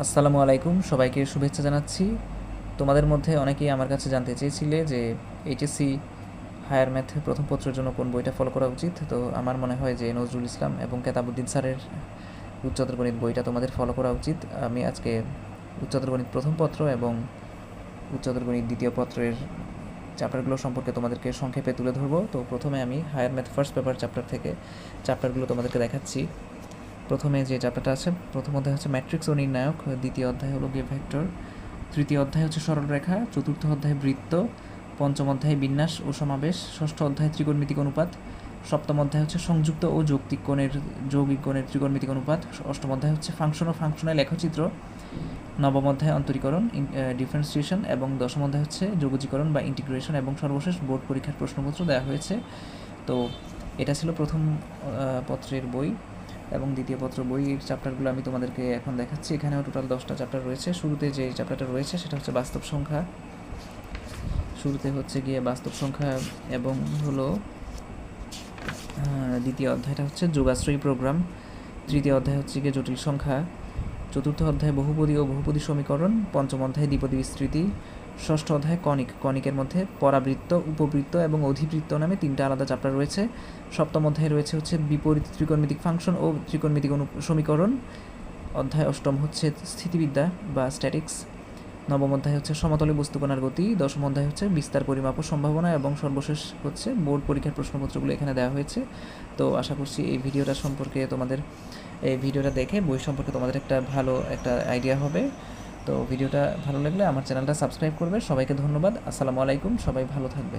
আসসালামু আলাইকুম, সবাইকে শুভেচ্ছা জানাচ্ছি। তোমাদের মধ্যে অনেকেই আমার কাছে জানতে চেয়েছিলে যে এইচএসসি হায়ার ম্যাথ প্রথম পত্রের জন্য কোন বইটা ফলো করা উচিত। তো আমার মনে হয় যে নজরুল ইসলাম এবং কেতাবুদ্দিন স্যারের উচ্চতর গণিত বইটা তোমাদের ফলো করা উচিত। আমি আজকে উচ্চতর গণিত প্রথম পত্র এবং উচ্চতর গণিত দ্বিতীয় পত্রের চ্যাপ্টারগুলো সম্পর্কে তোমাদেরকে সংক্ষেপে তুলে ধরবো। তো প্রথমে আমি higher math first paper chapter থেকে চ্যাপ্টারগুলো তোমাদেরকে দেখাচ্ছি। প্রথমে যে চ্যাপ্টারটা আছে, প্রথম অধ্যায় হচ্ছে ম্যাট্রিক্স ও নির্ণায়ক, দ্বিতীয় অধ্যায় হলো গিয়ে ভেক্টর। তৃতীয় অধ্যায় হচ্ছে সরলরেখা চতুর্থ অধ্যায় বৃত্ত, পঞ্চম অধ্যায় বিন্যাস ও সমাবেশ, ষষ্ঠ অধ্যায় ত্রিকোণমিতিক অনুপাত, সপ্তম অধ্যায় হচ্ছে সংযুক্ত ও যৌক্তিক কোণের, যৌগিক কোণের ত্রিকোণমিতিক অনুপাত, অষ্টম অধ্যায় হচ্ছে ফাংশন ও ফাংশনাল লেখচিত্র, নবম অধ্যায় অন্তরীকরণ ডিফারেন্সিয়েশন এবং দশম অধ্যায় হচ্ছে যোগজীকরণ বা ইন্টিগ্রেশন এবং সর্বশেষ বোর্ড পরীক্ষার প্রশ্নপত্র দেওয়া হয়েছে। তো এটা ছিল প্রথম পত্রের বই। এবং দ্বিতীয় পত্র বইয়ের চ্যাপ্টারগুলো আমি তোমাদেরকে এখন দেখাচ্ছি। এখানেও টোটাল দশটা চ্যাপ্টার রয়েছে। শুরুতে যে চ্যাপ্টারটা রয়েছে সেটা হচ্ছে বাস্তব সংখ্যা। শুরুতে হচ্ছে গিয়ে বাস্তব সংখ্যা এবং হলো দ্বিতীয় অধ্যায়টা হচ্ছে যোগাশ্রয়ী প্রোগ্রাম তৃতীয় অধ্যায় হচ্ছে গিয়ে জটিল সংখ্যা। চতুর্থ অধ্যায় বহুপদী ও বহুপদী সমীকরণ। পঞ্চম অধ্যায় দ্বিপদী বিস্তৃতি। ষষ্ঠ অধ্যায় কণিক, কণিকের মধ্যে পরাবৃত্ত, উপবৃত্ত এবং অধিবৃত্ত নামে তিনটা আলাদা চ্যাপ্টার রয়েছে। সপ্তম অধ্যায় রয়েছে হচ্ছে বিপরীত ত্রিকোণমিতিক ফাংশন ও ত্রিকোণমিতিক অনু সমীকরণ। অধ্যায় অষ্টম হচ্ছে স্থিতিবিদ্যা বা স্ট্যাটিক্স নবম অধ্যায় হচ্ছে সমতলে বস্তুকণার গতি। দশম অধ্যায় হচ্ছে বিস্তার পরিমাপ ও সম্ভাবনা এবং সর্বশেষ হচ্ছে বোর্ড পরীক্ষার প্রশ্নপত্রগুলো এখানে দেওয়া হয়েছে। তো আশা করছি এই ভিডিওটা সম্পর্কে তোমাদের, এই ভিডিওটা দেখে বই সম্পর্কে তোমাদের একটা ভালো একটা আইডিয়া হবে। তো ভিডিওটা ভালো লাগলে আমার চ্যানেলটা সাবস্ক্রাইব করবে। সবাইকে ধন্যবাদ। আসসালামু আলাইকুম। সবাই ভালো থাকবে